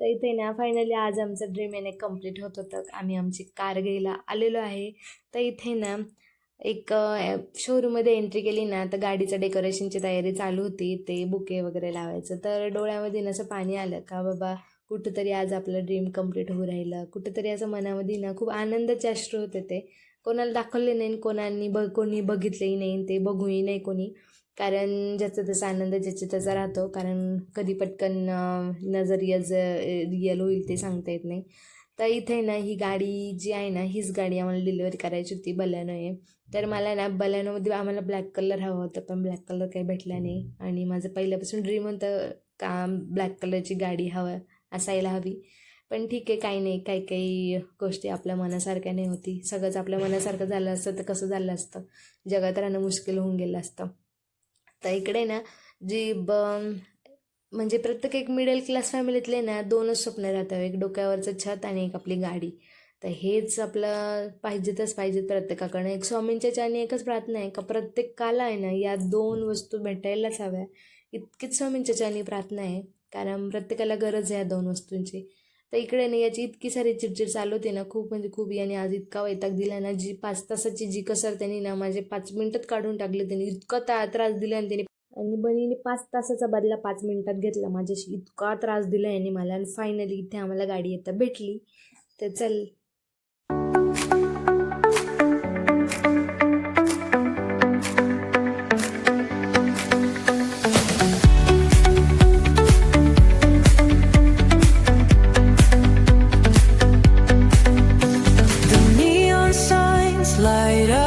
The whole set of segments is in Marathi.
तर इथे ना फायनली आज आमचं ड्रीम येणे कंप्लीट होत होतं. आम्ही आमची कार घ्यायला आलेलो आहे. तर इथे ना एक शोरूममध्ये एंट्री केली ना तर गाडीचं डेकोरेशनची तयारी चालू होती. ते बुके वगैरे लावायचं. तर डोळ्यामध्ये ना असं पाणी आलं का बाबा कुठंतरी आज आपलं ड्रीम कंप्लीट होऊ राहिलं. कुठंतरी असं मनामध्ये ना खूप आनंदाचे अश्रू होते ते. कोणाला दाखवले नाही आणि कोणानी बघ कोणी बघितलंही नाही ते बघूही नाही कोणी. कारण ज्याचा त्याचा आनंद ज्याचा त्याचा राहतो कारण कधी पटकन नजर यज रियल होईल ते सांगता येत नाही. तर इथे ना ही गाडी जी आहे ना हीच गाडी आम्हाला डिलिव्हरी करायची होती बल्यानो आहे तर मला ना बल्यानोमध्ये आम्हाला ब्लॅक कलर हवा होता पण ब्लॅक कलर काही भेटला नाही. आणि माझं पहिल्यापासून ड्रीम होतं का ब्लॅक कलरची गाडी हवं असायला हवी. पण ठीक आहे काही नाही काही काही गोष्टी आपल्या मनासारख्या नाही होती. सगळंच आपल्या मनासारखं झालं असतं तर कसं झालं असतं? जगात राहणं मुश्किल होऊन गेलं असतं. तर इकडे ना जी ब म्हणजे प्रत्येक एक मिडल क्लास फॅमिलीतले ना दोनच स्वप्न राहतं एक डोक्यावरचं छत आणि एक आपली गाडी. तर हेच आपलं पाहिजेतच पाहिजेत प्रत्येकाकडनं. एक स्वामींच्या आणि एकच प्रार्थना आहे का प्रत्येकाला आहे ना या दोन वस्तू भेटायलाच हव्या. इतकीच स्वामींच्या चानी प्रार्थना आहे. कारण प्रत्येकाला गरज आहे या दोन वस्तूंची. तर इकडे ना याची इतकी सारी चिडचिड चालू होती ना खूप म्हणजे खूप. याने आज इतका वैताग दिला ना जी पाच तासाची जी कसर त्यांनी ना माझे पाच मिनिटात काढून टाकले त्यांनी इतका ता त्रास दिला आणि त्यांनी आणि बनीने पाच तासाचा बदला पाच मिनिटात घेतला. माझ्याशी इतका त्रास दिला याने मला आणि फायनली इथे आम्हाला गाडी येतं भेटली. तर चल.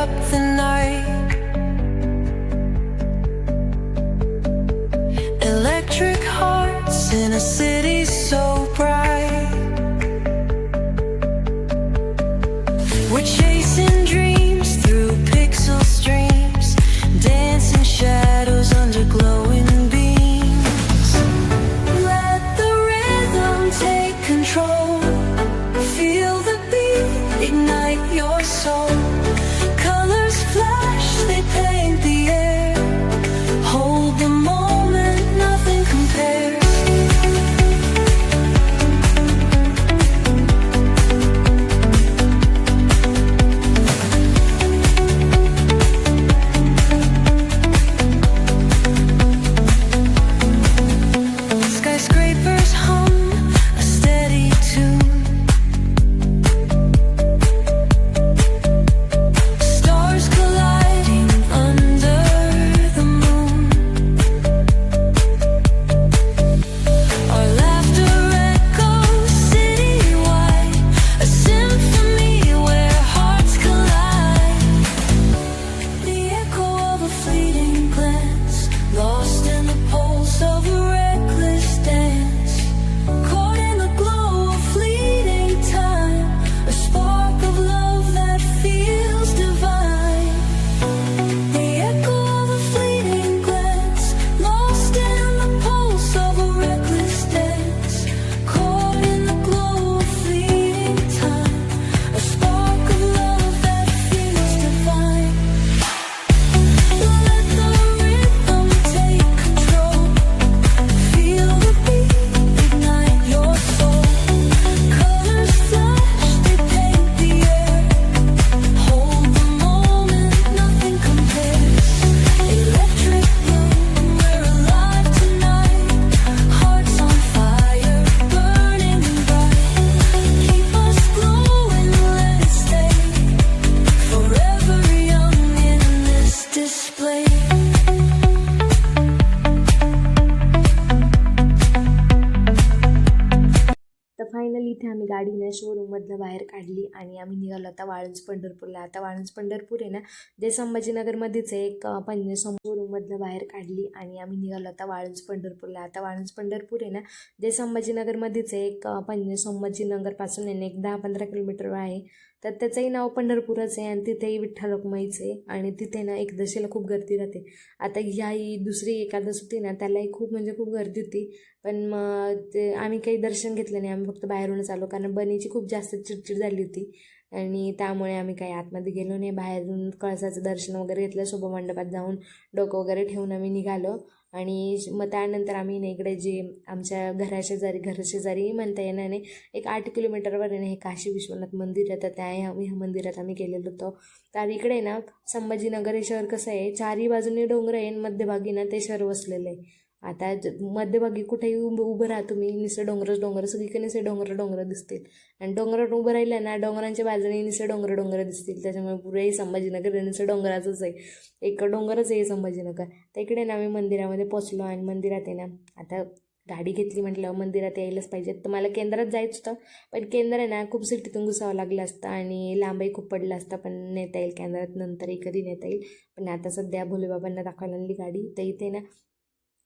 Up the night. Electric hearts in a city so bright. Finally इथे आम्ही गाडीने शोरूममधनं बाहेर काढली आणि आम्ही निघालो आता वाळूंज पंढरपूरला. आता वाळूंज पंढरपूर आहे ना जे संभाजीनगरमध्येच आहे एक पंजे शोरूममधनं बाहेर काढली आणि आम्ही निघालो आता वाळूंज पंढरपूरला. आता वाळूंज पंढरपूर आहे ना जे संभाजीनगरमध्येच आहे एक पंजे संभाजीनगरपासून आहे ना एक दहा पंधरा किलोमीटर आहे. तर त्याचंही नाव पंढरपूरच आहे आणि तिथेही विठ्ठल आहे आणि तिथे ना एकदशीला खूप गर्दी राहते. आता ह्याही दुसरी एकादश होती ना त्यालाही खूप म्हणजे खूप गर्दी होती. पण मग ते आम्ही काही दर्शन घेतलं नाही आम्ही फक्त बाहेरूनच आलो कारण बनीची खूप जास्त चिडचिड झाली होती. आणि त्यामुळे आम्ही काही आतमध्ये गेलो नाही. बाहेरून कळसाचं दर्शन वगैरे घेतलं शोभा मंडपात जाऊन डोकं वगैरे ठेवून आम्ही निघालो. आणि मग त्यानंतर आम्ही ना इकडे जे आमच्या घराशेजारी घराशेजारी म्हणता येणार नाही. एक आठ किलोमीटरवर आहे ना हे काशी विश्वनाथ मंदिर आहे. तर त्या ह्या ह्या मंदिरात आम्ही गेलेलो होतो. तर इकडे ना संभाजीनगर हे शहर कसं आहे चारही बाजूने डोंगर आहे आणि मध्यभागी ना ते शहर वसलेलं आहे. आता ज- मध्यभागी कुठेही उभं उभं राहा तुम्ही निसं डोंगरच डोंगर सगळीकडे निसे डोंगर डोंगर दिसतील. आणि डोंगरात उभं राहिलं ना डोंगरांच्या बाजूने निसे डोंगर डोंगर दिसतील. त्याच्यामुळे पुरे संभाजीनगर हे निसं डोंगराचंच आहे. एक डोंगरच आहे संभाजीनगर. तर इकडे ना आम्ही मंदिरामध्ये पोचलो आणि मंदिरात आहे ना आता गाडी घेतली म्हटलं मंदिरात यायलाच पाहिजे. तर मला केंद्रात जायचं होतं पण केंद्र आहे ना खूप सिटीतून घुसावं लागलं असतं आणि लांबही खूप पडलं असतं पण नेता येईल केंद्रात नंतरही कधी नेता येईल. पण आता सध्या भोलेबाबांना दाखवायला आणली गाडी. तर इथे ना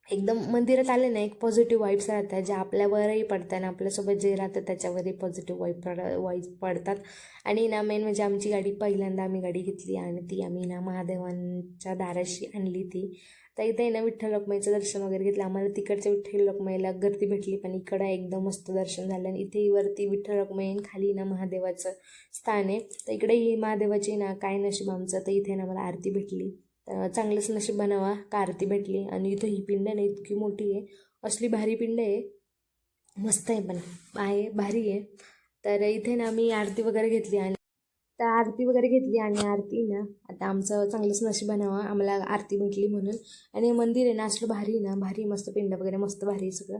एकदम मंदिरात आले ना एक पॉझिटिव्ह वाईब्स राहतात ज्या आपल्यावरही पडतात आणि आपल्यासोबत जे राहतं त्याच्यावरही पॉझिटिव्ह वाईब पड वाईब्स पडतात. आणि ना मेन म्हणजे आमची गाडी पहिल्यांदा आम्ही गाडी घेतली आणि ती आम्ही ना महादेवांच्या दाराशी आणली ती. तर इथे ना विठ्ठल रखमाईचं दर्शन वगैरे घेतलं. आम्हाला तिकडच्या विठ्ठल रखमाईला गर्दी भेटली पण इकडं एकदम मस्त दर्शन झालं. आणि इथे वरती विठ्ठल रखमाई खाली ना महादेवाचं स्थान आहे. तर इकडे ही महादेवाची ना काय नशीब आमचं तर इथे ना मला आरती भेटली. तर चांगलंच नशीब बनावा. का आरती भेटली आणि इथं ही पिंड नाही इतकी मोठी आहे. असली भारी पिंड आहे. मस्त आहे पण. आहे भारी आहे. तर इथे ना मी आरती वगैरे घेतली आणि तर आरती वगैरे घेतली आणि आरती ना आता आमचं चांगलंच नशीब बनावा. आम्हाला आरती भेटली म्हणून. आणि हे मंदिर आहे ना असलं भारी ना भारी मस्त पिंड वगैरे मस्त भारी सगळं.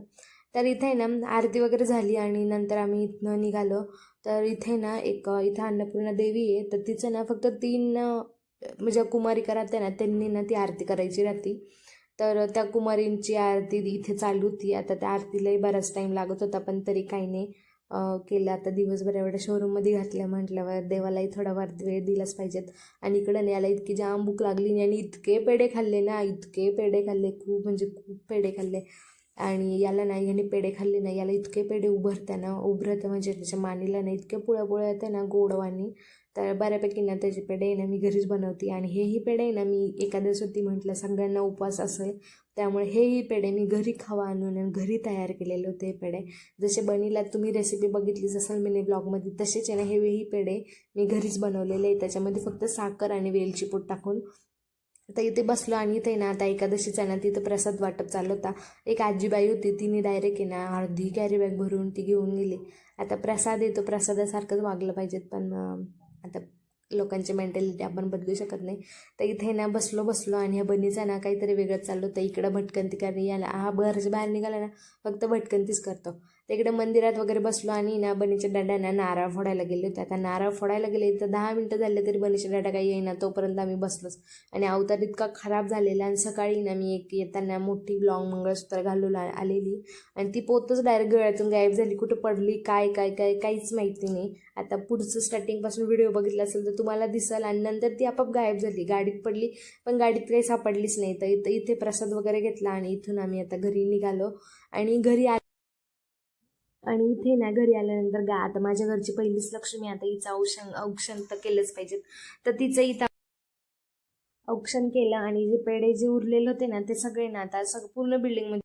तर इथे आहे ना आरती वगैरे झाली आणि नंतर आम्ही इथनं निघालो. तर इथे ना एक इथं अन्नपूर्णा देवी आहे. तर तिचं ना फक्त तीन म्हणजे कुमारिका राहते ना त्यांनी ना ती आरती करायची राहती. तर त्या कुमारींची आरती इथे चालू होती. आता त्या आरतीलाही बराच टाईम लागत होता पण तरी काही नाही केलं. आता दिवसभर एवढ्या शोरूममध्ये घातल्या म्हटल्यावर देवालाही थोडाफार वेळ दिलाच पाहिजेत. आणि इकडं नाही याला इतकी जाम भूक लागली आणि इतके पेढे खाल्ले ना इतके पेढे खाल्ले खूप म्हणजे खूप पेढे खाल्ले. आणि याला नाही याने पेढे खाल्ले नाही याला इतके पेढे उभरत्या ना उभरतं म्हणजे त्याच्या मानीला नाही इतके पुळ्या पुळ्या येते ना गोडवानी तर बऱ्यापैकी ना त्याचे पेढे ना मी घरीच बनवते आणि हेही पेढे ना मी एकादशी होती म्हटलं सगळ्यांना उपवास असेल त्यामुळे हेही पेढे मी घरी खावा आणून आणि घरी तयार केलेले होते हे पेढे. जसे बनीला तुम्ही रेसिपी बघितलीच असाल मिनी ब्लॉगमध्ये तसेच आहे ना हेही पेढे मी घरीच बनवलेले आहे. त्याच्यामध्ये फक्त साखर आणि वेलची पूट टाकून. आता इथे बसलो आणि इथे ना आता एकादशीचा ना तिथं प्रसाद वाटप चालू होता. एक आजीबाई होती तिने डायरेक्ट आहे ना अर्धी कॅरी बॅग भरून ती घेऊन गेली. आता प्रसाद येतो प्रसादासारखंच वागलं पाहिजेत पण आता लोकांची मेंटॅलिटी आपण बदलू शकत नाही. तर इथे ना बसलो बसलो आणि ह्या बनीचा ना काहीतरी वेगळंच चाललो तर इकडं भटकंती करणे याला हा घराच्या बाहेर निघाला ना फक्त भटकंतीच करतो. तिकडे मंदिरात वगैरे बसलो आणि ना बनीच्या डाड्याना नारळ फोडायला गेले होते. आता नारळ फोडायला गेले तर दहा मिनटं झाले तरी बनीच्या डाडा काही येईना तोपर्यंत आम्ही बसलोच. आणि अवतार इतका खराब झालेला आणि सकाळी ना मी एक येताना मोठी लॉंग मंगळसूत्र घालून आलेली. आणि ती पोतच डायरेक्ट गळ्यातून गायब झाली. कुठं पडली काय काय काय काहीच माहिती नाही. आता पुढचं स्टार्टिंगपासून व्हिडिओ बघितला असेल तर तुम्हाला दिसेल आणि नंतर ती आपोआप गायब झाली. गाडीत पडली पण गाडीत काही सापडलीच नाही. तर इथं इथे प्रसाद वगैरे घेतला आणि इथून आम्ही आता घरी निघालो. आणि घरी आणि इथे ना घरी आल्यानंतर गा आता माझ्या घरची पहिलीच लक्ष्मी आता हिचं औषण औक्षण तर केलंच पाहिजेत. तर तिचं इथं औक्षण केलं आणि जे पेढे जे उरलेले होते ना ते सगळे ना आता सग पूर्ण बिल्डिंगमध्ये